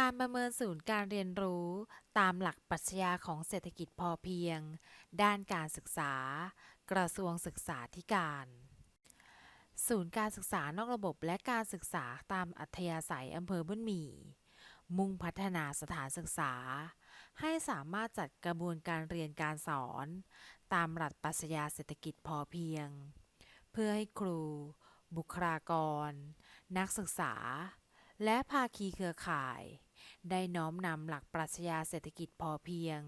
การประเมินศูนย์การเรียนรู้ตามหลักปรัชญาของเศรษฐกิจพอเพียง ด้านการศึกษา กระทรวงศึกษาธิการ ศูนย์การศึกษานอกระบบและการศึกษาตามอัธยาศัยอำเภอบ้านหมี่มุ่งพัฒนาสถานศึกษา ให้สามารถจัดกระบวนการเรียนการสอน ตามหลักปรัชญาเศรษฐกิจพอเพียง เพื่อให้ครู บุคลากร นักศึกษาและภาคีเครือข่าย ได้น้อมนำหลักปรัชญาเศรษฐกิจพอเพียง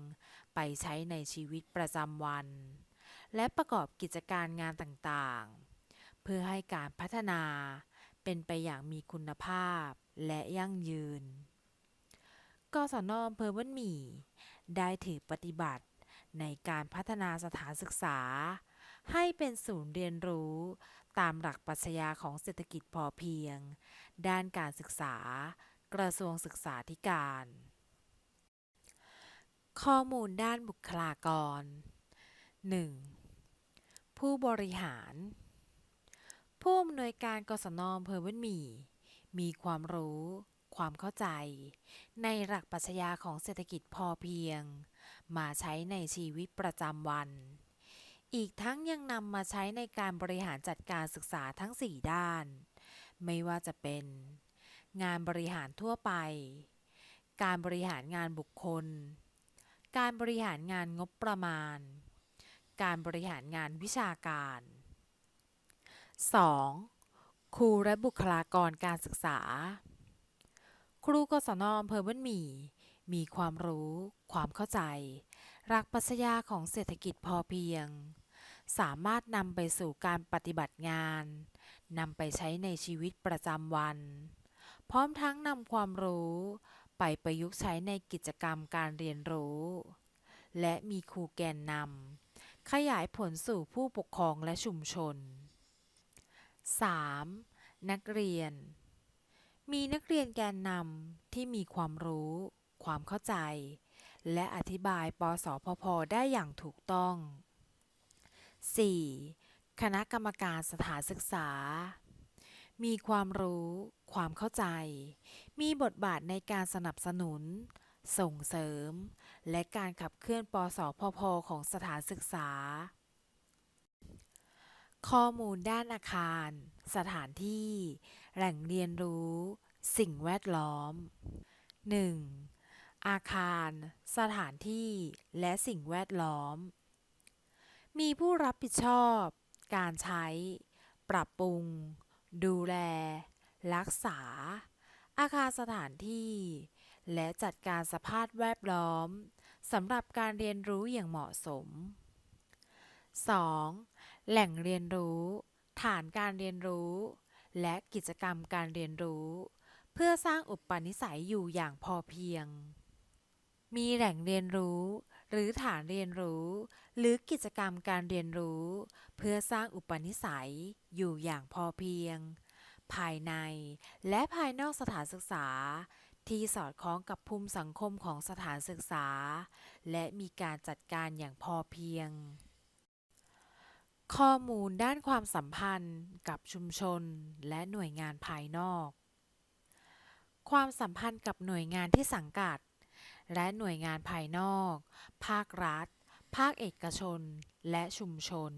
ไปใช้ในชีวิตประจำวัน และประกอบกิจการงานต่างๆ เพื่อให้การพัฒนาเป็นไปอย่างมีคุณภาพและยั่งยืน กศนอำเภอบ้านหมี่ ได้ถือปฏิบัติในการพัฒนาสถานศึกษา ให้เป็นศูนย์เรียนรู้ตามหลักปรัชญาของเศรษฐกิจพอเพียง ด้านการศึกษา กระทรวงศึกษาธิการ ข้อมูลด้านบุคลากร 1. ผู้บริหาร ผู้อำนวยการกศนอำเภอบ้านมี่มีความรู้ ความเข้าใจ ในหลักปรัชญาของเศรษฐกิจพอเพียง มาใช้ในชีวิตประจำวัน อีกทั้งยังนำมาใช้ในการบริหารจัดการศึกษาทั้ง 4 ด้าน ไม่ว่าจะเป็น งานบริหารทั่วไป การบริหารงานบุคคล การบริหารงานงบประมาณ การบริหารงานวิชาการ 2. ครูและบุคลากรการศึกษา ครูกศนอำเภอบ้านหมี่มีความรู้ ความเข้าใจหลักปัชญาของเศรษฐกิจพอเพียง สามารถนำไปสู่การปฏิบัติงาน นำไปใช้ในชีวิตประจำวัน พร้อมทั้งนำความรู้ ไปประยุกต์ใช้ในกิจกรรมการเรียนรู้ และมีครูแกนนำขยายผลสู่ผู้ปกครองและชุมชน 3. นักเรียน มีนักเรียนแกนนำที่มีความรู้ ความเข้าใจ และอธิบายปสพพได้อย่างถูกต้อง 4. คณะกรรมการสถานศึกษา มีความรู้ ความเข้าใจ มีบทบาทในการสนับสนุน ส่งเสริม และการขับเคลื่อนปสพพของสถานศึกษา ข้อมูลด้านอาคาร สถานที่ แหล่งเรียนรู้ สิ่งแวดล้อม 1. อาคาร สถานที่ และสิ่งแวดล้อม มีผู้รับผิดชอบ การใช้ ปรับปรุง ดูแล รักษา อาคารสถานที่ และจัดการสภาพแวดล้อมสำหรับการเรียนรู้อย่างเหมาะสม 2. แหล่งเรียนรู้ ฐานการเรียนรู้ และกิจกรรมการเรียนรู้ เพื่อสร้างอุปนิสัยอยู่อย่างพอเพียง มีแหล่งเรียนรู้ หรือฐานเรียนรู้ หรือกิจกรรมการเรียนรู้ เพื่อสร้างอุปนิสัยอยู่อย่างพอเพียง ภายในและภายนอกสถานศึกษา ที่สอดคล้องกับภูมิสังคมของสถานศึกษา และมีการจัดการอย่างพอเพียง ข้อมูลด้านความสัมพันธ์กับชุมชนและหน่วยงานภายนอก ความสัมพันธ์กับหน่วยงานที่สังกัด และหน่วยงานภายนอก ภาครัฐ ภาคเอกชน และชุมชน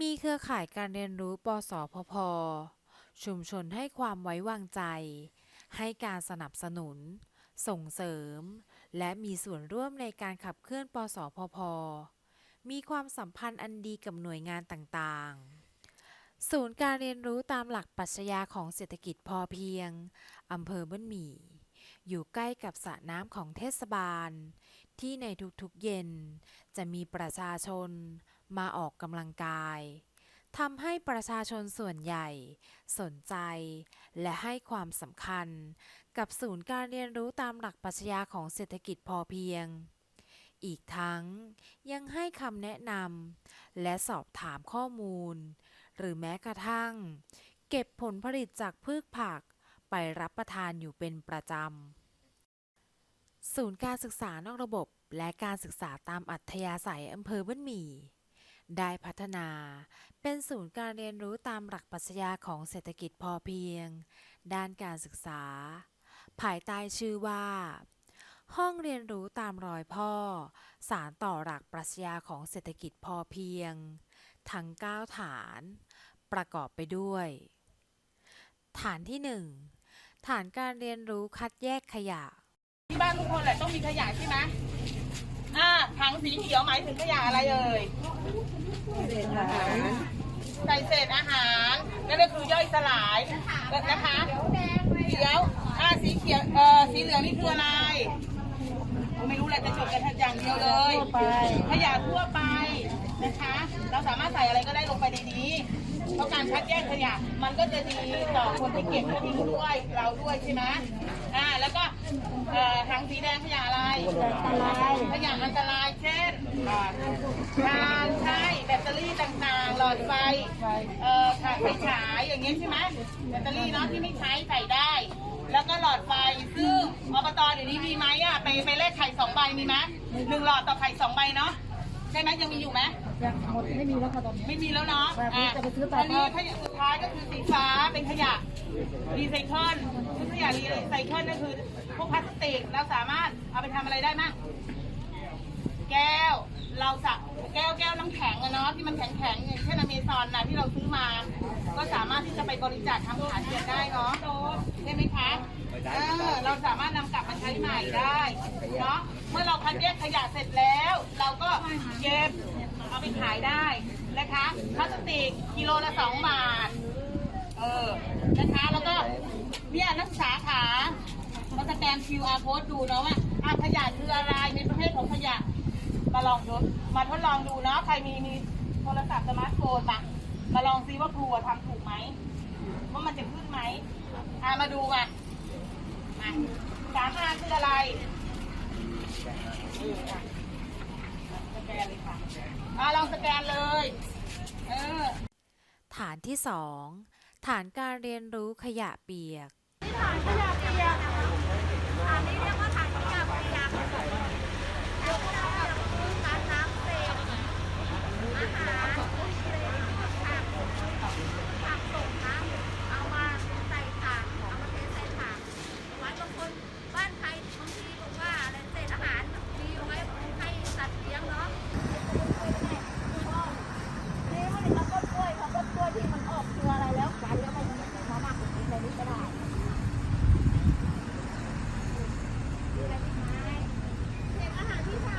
มีเครือข่ายการเรียนรู้ปสพพ ชุมชนให้ความไว้วางใจ ให้การสนับสนุน ส่งเสริม และมีส่วนร่วมในการขับเคลื่อนปสพพ มีความสัมพันธ์อันดีกับหน่วยงานต่างๆศูนย์การเรียนรู้ตามหลักปรัชญาของเศรษฐกิจพอเพียง อำเภอบ้านหมี่ อยู่ใกล้กับสระน้ำของเทศบาล ที่ในทุกๆเย็นจะมีประชาชนมาออกกำลังกายทำให้ประชาชนส่วนใหญ่ สนใจ และให้ความสำคัญ กับศูนย์การเรียนรู้ตามหลักปรัชญาของเศรษฐกิจพอเพียง อีกทั้งยังให้คำแนะนำและสอบถามข้อมูล หรือแม้กระทั่ง เก็บผลผลิตจากพืชผักไปรับประทานอยู่เป็นประจำ ศูนย์การศึกษานอกระบบและการศึกษาตามอัธยาศัยอำเภอบ้านหมี่ ได้พัฒนา เป็นศูนย์การเรียนรู้ตามหลักปรัชญาของเศรษฐกิจพอเพียง ด้านการศึกษา ภายใต้ชื่อว่า ห้องเรียนรู้ตามรอยพ่อ สารต่อหลักปรัชญาของเศรษฐกิจพอเพียง ทั้ง 9 ฐาน ประกอบไปด้วย ฐานที่ 1 ฐานการเรียนรู้คัดแยกขยะ ที่บ้านทุกคนแหละต้องมีขยะใช่ไหมอ่าถังสีเขียวหมายถึงขยะอะไรเอ่ยใส่เศษอาหารนั่นก็คือย่อยสลายนะคะเขียวอ่าสีเขียวเอ่อสีเหลืองนี่คืออะไรผมไม่รู้แหละจะจดกันอย่างเดียวเลยขยะทั่วไปนะคะ เราสามารถใส่อะไรก็ได้ลงไปใน คัดแยกขยะมันก็จะดีต่อคนที่เก็บทิ้งด้วยเราด้วยใช่ไหมอ่าแล้วก็เอ่อถังสีแดงขยะอะไรขยะอันตรายเช่นการใช้แบตเตอรี่ต่างๆหลอดไฟเอ่อถ่านไฟฉายอย่างเงี้ยใช่ไหมแบตเตอรี่เนาะที่ไม่ใช้ใส่ได้ แล้วก็หลอดไฟซึ่งอบตเดี๋ยวนี้มีไหมอะไปไปเลขไข่สองใบมีไหมหนึ่งหลอดต่อไข่สองใบเนาะใช่ไหมยังมีอยู่ไหม ยังหมดไม่มีแล้วค่ะตอนนี้ ไม่มีแล้วเนาะแบบนี้อะจะไปซื้อต่ออันนี้ขยะสุดท้ายก็คือสีฟ้าเป็นขยะรีไซเคิลคือขยะรีไซเคิลก็คือพวกพลาสติกเราสามารถเอาไปทำอะไรได้มั่งแก้ว เราสะแก้วแก้วน้ำแข็งอะเนาะที่มันแข็งแข็งๆอย่างเช่นอเมซอนนะที่เราซื้อมา ก็สามารถที่จะไปบริจาคทำขายเสียได้เนาะใช่ไหมคะเออเราสามารถนำกลับมาใช้ใหม่ได้เนาะเมื่อเราคัดแยกขยะเสร็จแล้ว เราก็เก็บ เอาไปขายได้นะคะพลาสติกกิโลละสองบาท เออ นะคะ แล้วก็เนี่ยนักศึกษาขามาสแกน QR code ดูเนาะว่าอะขยะคืออะไรในประเภทของขยะ มาลองดูมาทดลองดูเนาะ ใครมีมีโทรศัพท์สมาร์ทโฟนมามาลองซิว่าครูอะทำถูกไหม ว่ามันจะขึ้นไหมอะมาดูมามาสามอาคืออะไรอืมอะสแกนเลยค่ะ อะลองสแกนเลย เออ ฐานที่ 2 ฐานการเรียนรู้ขยะเปียกเอามาใส่ถังเอามาเทใส่ถังไว้บางคนบ้านใครบางทีบอกว่าอะไรเศษอาหารมีไว้ให้สัตว์เลี้ยงเนาะนี่มันเป็นต้นกล้วยค่ะต้นกล้วยที่มันออกตัวอะไรแล้วกันแล้วมันมาหมักในนี้ก็ได้เศษอาหารที่ใส่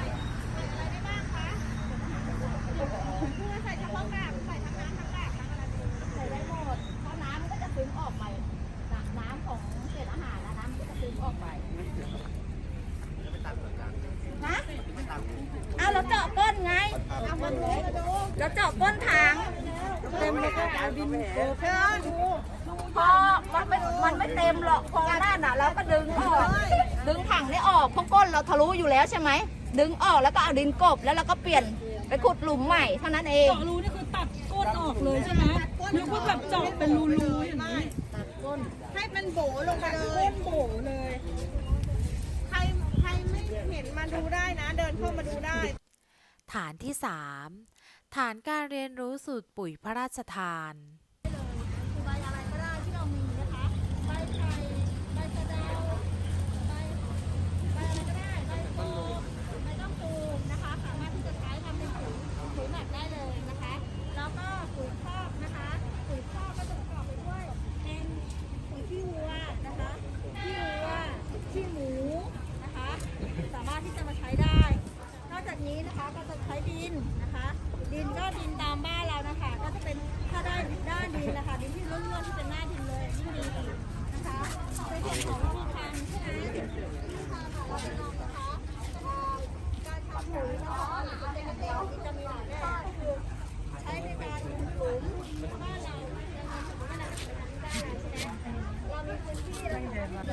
ใส่อะไรได้บ้างคะคือใส่เฉพาะกากใส่ทั้งน้ำทั้งกากทั้งอะไรใส่ได้หมดเพราะน้ำมันก็จะซึมออกไปน้ำน้ำของเศษอาหารนะน้ำมันก็จะซึมออกไปฮะเอาเราเจาะก้นไงเอามาดูมาดูเราเจาะก้นถังเต็มเลยก็เอาดินโอเคพอมันไม่มันไม่เต็มหรอกพอหน้าน่ะเราก็ดึงออกดึงถังนี่ออก เพราะก้นเราทะลุอยู่แล้วใช่ไหมดึงออกแล้วก็เอาดินกบแล้วเราก็เปลี่ยนไปขุดหลุมใหม่เท่านั้นเองเจาะรูนี่คือตัดก้นออกเลยใช่ไหมนึกว่าแบบเจาะเป็นรูๆอย่างนี้ให้มันโบลงไปเลยโบเลย ใครใครไม่เห็นมาดูได้นะ เดินเข้ามาดูได้ ฐานที่ 3 ฐานการเรียนรู้สูตรปุ๋ยพระราชทาน ใบอะไรก็ได้ที่เรามีนะคะ ใบไผ่ใบสะเดาใบใบอะไรก็ได้ ใบโกใบต้องปูนะคะ สามารถที่จะใช้ทำเป็นปุ๋ยปุ๋ยหมักได้เลยนะคะ แล้วก็ปุ๋ยคอกนะคะ ปุ๋ยคอกก็จะประกอบไปด้วยเป็นปุ๋ยขี้วัวนะคะขี้วัวขี้หมูนะคะ สามารถที่จะมาใช้ได้ นอกจากนี้นะคะก็จะใช้ดินนะคะ ดินก็ดินตามบ้านเรานะคะ ก็จะเป็นถ้าได้ด้านดินนะคะ ดินที่ร่วนๆที่เป็นหน้าดินเลยยิ่งดีอีกนะคะในส่วนของวิธีทำใช่ไหมวิธีทำค่ะเราจะลองนะคะเอ่อการทำปุ๋ยนะคะหรือจะเป็นเด็กที่จะมีหลายแบบก็คือใช้ในการขุดหลุมบ้านเราบ้านเราบ้านเราจะทำได้ใช่ไหมเรามีพื้นที่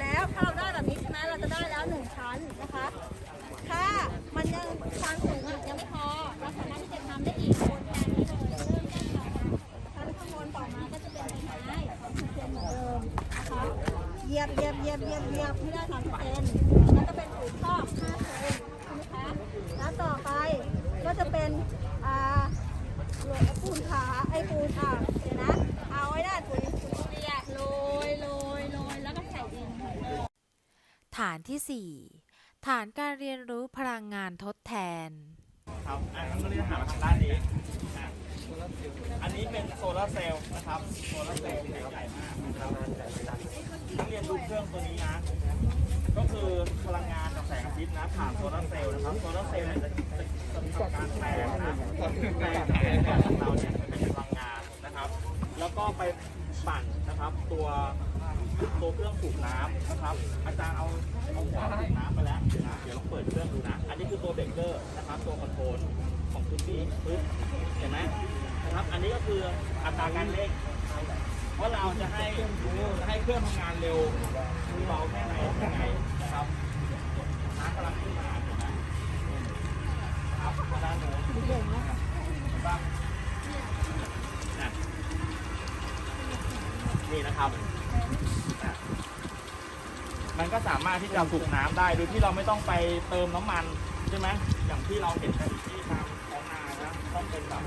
แล้วถ้าเราได้แบบนี้ใช่ไหมเราจะได้แล้วหนึ่งชั้นนะคะ ถ้ามันยังความสูงอะยังไม่พอ เราสามารถที่จะทำได้อีกบนการนี้เลยเริ่มต้นค่ะชั้นข้างบนต่อมาก็จะเป็นไม้ของเซนเหมือนเดิมนะคะเหยียบเหยียบเหยียบเหยียบเหยียบให้ได้สามเซนแล้วก็เป็นปุ๋ยคอกห้าเซนใช่ไหมคะแล้วต่อไปก็จะเป็นอ่าหลวปูนขาไอ้ปูนอะเดี๋ยวนะ เอาไว้ได้ปุ๋ยปุ๋ยเปียโรยโรยโรยแล้วก็ใส่ดิน ฐานที่ 4 ฐานการเรียนรู้พลังงานทดแทน ครับอันนั้นก็เรียกหามาทางด้านนี้อะอันนี้เป็นโซลาร์เซลล์นะครับ โซลาร์เซลล์แผงใหญ่มากนะครับนักเรียนดูเครื่องตัวนี้นะ ก็คือพลังงานจากแสงอาทิตย์นะผ่านโซลาร์เซลล์นะครับ โซลาร์เซลล์เนี่ยจะจะจะทำการแปลงนะแปลงแสงแดดของเราเนี่ยเป็นพลังงานนะครับ แล้วก็ไปปั่นนะครับตัว ตัวเครื่องสูบน้ำนะครับ อาจารย์เอาเอาหัวสูบน้ำไปแล้วนะเดี๋ยวลองเปิดเครื่องดูนะ อันนี้คือตัวเบรกเกอร์นะครับตัวคอนโทรลของชุดนี้ปึ๊บเห็นไหมนะครับ อันนี้ก็คืออัตราการเร่งว่าเราจะให้จะให้เครื่องทำงานเร็วหรือเบาแค่ไหนยังไงนะครับน้ำกำลังขึ้นมาเห็นไหมครับมาด้านโน้นเห็นปะนี่นะครับ มันก็สามารถที่จะสูบน้ำได้โดยที่เราไม่ต้องไปเติมน้ำมันใช่ไหมอย่างที่เราเห็นกันที่ตามท้องนานะต้องเป็นแบบ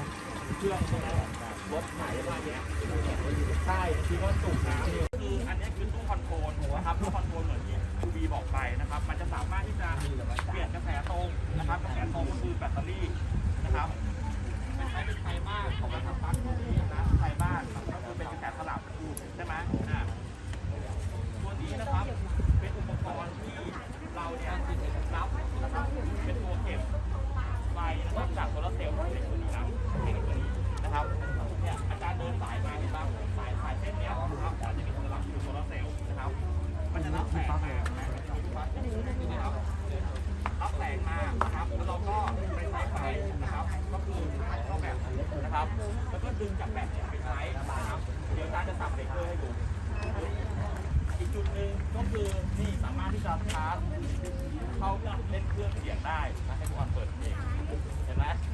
เครื่องใช่ไหมรถไถอะไรเงี้ยใช่ที่ว่าสูบน้ำเนี่ยคืออันนี้คือตู้คอนโทรลนะครับตู้คอนโทรลเหมือนที่ครูบีบอกไปนะครับ มันจะสามารถที่จะเปลี่ยนกระแสตรงนะครับกระแสตรงก็คือแบตเตอรี่นะครับไม่ใช่เป็นไฟบ้านของรัฐบาลตัวนี้นะไฟบ้านก็คือเป็นกระแสสลับใช่ไหม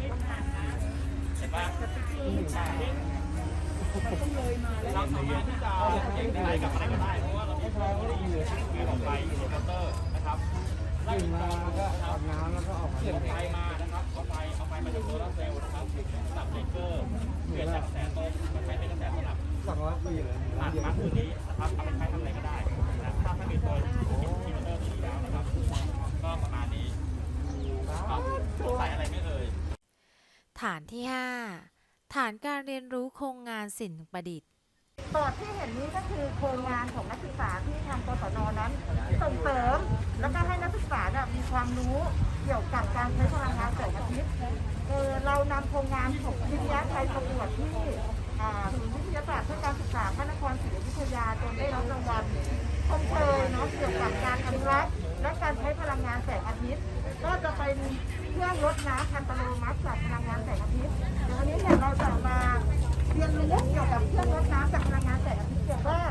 เห็นไหมใช่เราสามารถที่จะเล่นอะไรกับอะไรก็ได้ เพราะว่าเรามีโปรที่อยู่มีออกไปอยู่ในคอมพิวเตอร์นะครับไล่มาก็อาบน้ำแล้วก็ออกมาเสียบไฟมานะครับเอาไฟเอาไฟมาจากโซลาร์เซลล์นะครับสับเบรกเกอร์เปลี่ยนจากกระแสตรงมาใช้เป็นกระแสสลับสองร้อยปีเลยผ่านมาตัวนี้นะครับเอาไปใช้ทำอะไรก็ได้นะถ้าไม่มีตัวอินเวอร์เตอร์ตัวนี้แล้วนะครับ ก็ประมาณนี้ครับสงสัยอะไรไม่เอ่ย ฐานที่ 5 ฐานการเรียนรู้โครงงานศิลป์ประดิษฐ์บอร์ดที่เห็นนี้ก็คือโครงงานของนักศึกษาที่ทางกศนนั้นส่งเสริม แล้วก็ให้นักศึกษาเนี่ยมีความรู้เกี่ยวกับการใช้พลังงานแสงอาทิตย์เออเรานำโครงงานของวิทยาไทยประกวดที่อ่าศูนย์วิทยาศาสตร์เพื่อการศึกษาพระนครศรีอยุธยาจนได้รับรางวัลชมเชยเนาะเกี่ยวกับการอนุรักษ์และการใช้พลังงานแสงอาทิตย์ก็จะเป็น เครื่องรดน้ำอัตโนมัติจากพลังงานแสงอาทิตย์เดี๋ยววันนี้เนี่ยเราจะมาเรียนรู้เกี่ยวกับเครื่องรดน้ำจากพลังงานแสงอาทิตย์เกี่ยวว่า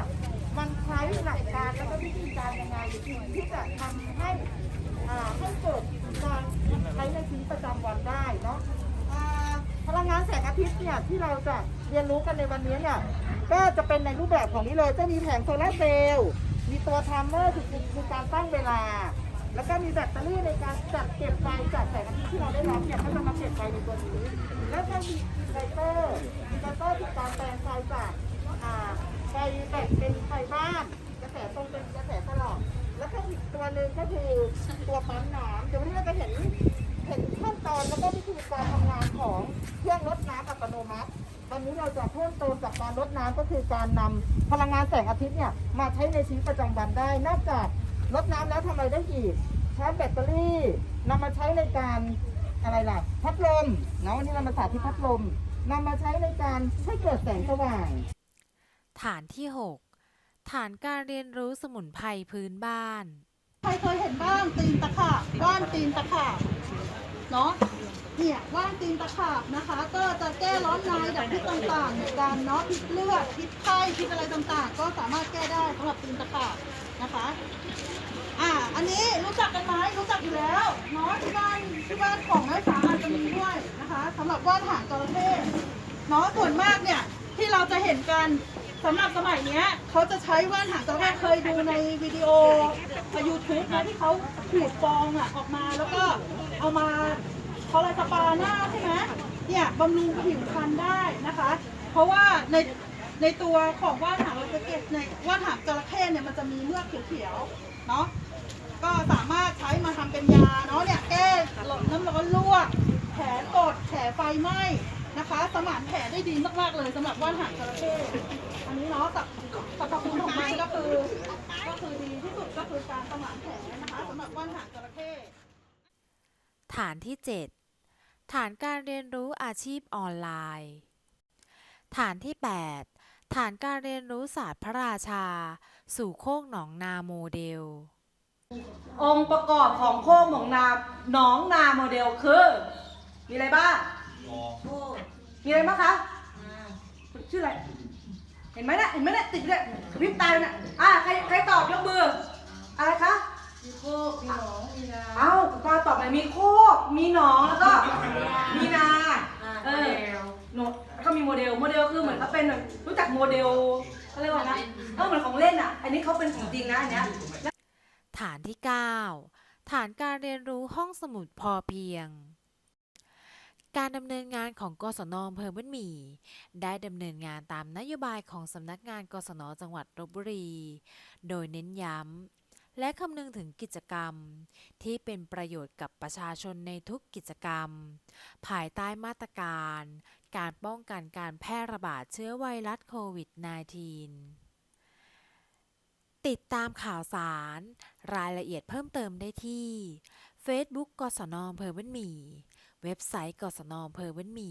มันใช้หลักการแล้วก็วิธีการยังไงที่จะทำให้อ่าให้เกิดการใช้ในชีวิตประจำวันได้เนาะพลังงานแสงอาทิตย์เนี่ยที่เราจะเรียนรู้กันในวันนี้เนี่ยก็จะเป็นในรูปแบบของนี้เลยจะมีแผงโซลาร์เซลล์มีตัวไทม์เมอร์คือการตั้งเวลา แล้วก็มีแบตเตอรี่ในการจัดเก็บไฟจากแสงอาทิตย์ที่เราได้รับเนี่ยก็จะมาเก็บไฟในตัวนี้ แล้วก็มีอินเตอร์อินเวอร์เตอร์คือการแปลงไฟจากอ่าไฟแบตเป็นไฟบ้านกระแสตรงเป็นกระแสตลอดแล้วก็อีกตัวหนึ่งก็คือตัวปั๊มน้ำเดี๋ยววันนี้เราจะเห็นเห็นขั้นตอนแล้วก็วิธีการทำงานของเครื่องรดน้ำอัตโนมัติวันนี้เราจะเพิ่มเติมจากการรดน้ำก็คือการนำพลังงานแสงอาทิตย์เนี่ยมาใช้ในชีวิตประจำวันได้นอกจาก รดน้ำแล้วทำอะไรได้อีกชาร์จแบตเตอรี่นำมาใช้ในการอะไรล่ะ พัดลมเนาะวันนี้เรามาสาธิตพัดลมนำมาใช้ในการให้เกิดแสงสว่าง ฐานที่ 6 ฐานการเรียนรู้สมุนไพรพื้นบ้าน ใครเคยเห็นบ้างตีนตะขาบว่านตีนตะขาบเนาะเนี่ยว่านตีนตะขาบนะคะ ก็จะแก้ร้อนในดับพิษต่างๆเหมือนกันเนาะพิษเลือดพิษไข้พิษอะไรต่างๆ ก็สามารถแก้ได้สำหรับตีนตะขาบนะคะ อันนี้รู้จักกันไหมรู้จักอยู่แล้วเนาะที่บ้านที่บ้านของแม่สาอาจจะมีด้วยนะคะสำหรับว่านหางจระเข้เนาะส่วนมากเนี่ยที่เราจะเห็นกันสำหรับสมัยเนี้ยเขาจะใช้ว่านหางจระเข้เคยดูในวิดีโอยูทูบนะที่เขาขูดฟองอะออกมาแล้วก็เอามาเขาอะไรสปาหน้าใช่ไหมเนี่ยบำรุงผิวพรรณได้นะคะ เพราะว่าในในตัวของว่านหางจระเข้ในว่านหางจระเข้เนี่ยมันจะมีเมือกเขียวๆเนาะ ก็สามารถใช้มาทำเป็นยาเนาะเนี่ยแก้น้ำร้อนลวก แผลกดแผลไฟไหม้นะคะ สมานแผลได้ดีมากๆเลยสำหรับว่านหางจระเข้อันนี้เนาะกับสรรพคุณของมันก็คือก็คือดีที่สุดก็คือการสมานแผลนะคะสำหรับว่านหางจระเข้ ฐานที่ 7 ฐานการเรียนรู้อาชีพออนไลน์ ฐานที่ 8 ฐานการเรียนรู้ศาสตร์พระราชา สู่โคกหนองนาโมเดล องค์ประกอบของโคกหนองนาหนองนาโมเดลคือ มีอะไรบ้างมีอะไรบ้างคะ ชื่ออะไร เห็นไหมเนี่ยเห็นไหมเนี่ยติดเนี่ยกระพริบตาเนี่ยอะใครใครตอบยกมือ อะไรคะ มีโคกมีหนองมีนาเอ้าตาตอบไปมีโคก มีหนองแล้วก็ มีนา เออโนแล้วก็มีโมเดล โมเดลคือเหมือนเขาเป็นแบบรู้จักโมเดลเขาเรียกว่านะ เออเหมือนของเล่นอะ อันนี้เขาเป็นของจริงนะอันเนี้ย ฐานที่ 9 ฐานการเรียนรู้ห้องสมุดพอเพียง การดำเนินงานของกศนอำเภอบ้านหมี่ ได้ดำเนินงานตามนโยบายของสำนักงานกศนจังหวัดลบบุรี โดยเน้นย้ำและคำนึงถึงกิจกรรม ที่เป็นประโยชน์กับประชาชนในทุกกิจกรรม ภายใต้มาตรการ การป้องกันการแพร่ระบาดเชื้อไวรัสโควิด -19 ติดตามข่าวสาร รายละเอียดเพิ่มเติมได้ที่ Facebook กศนอำเภอบ้านหมี เว็บไซต์กศนอำเภอบ้านหมี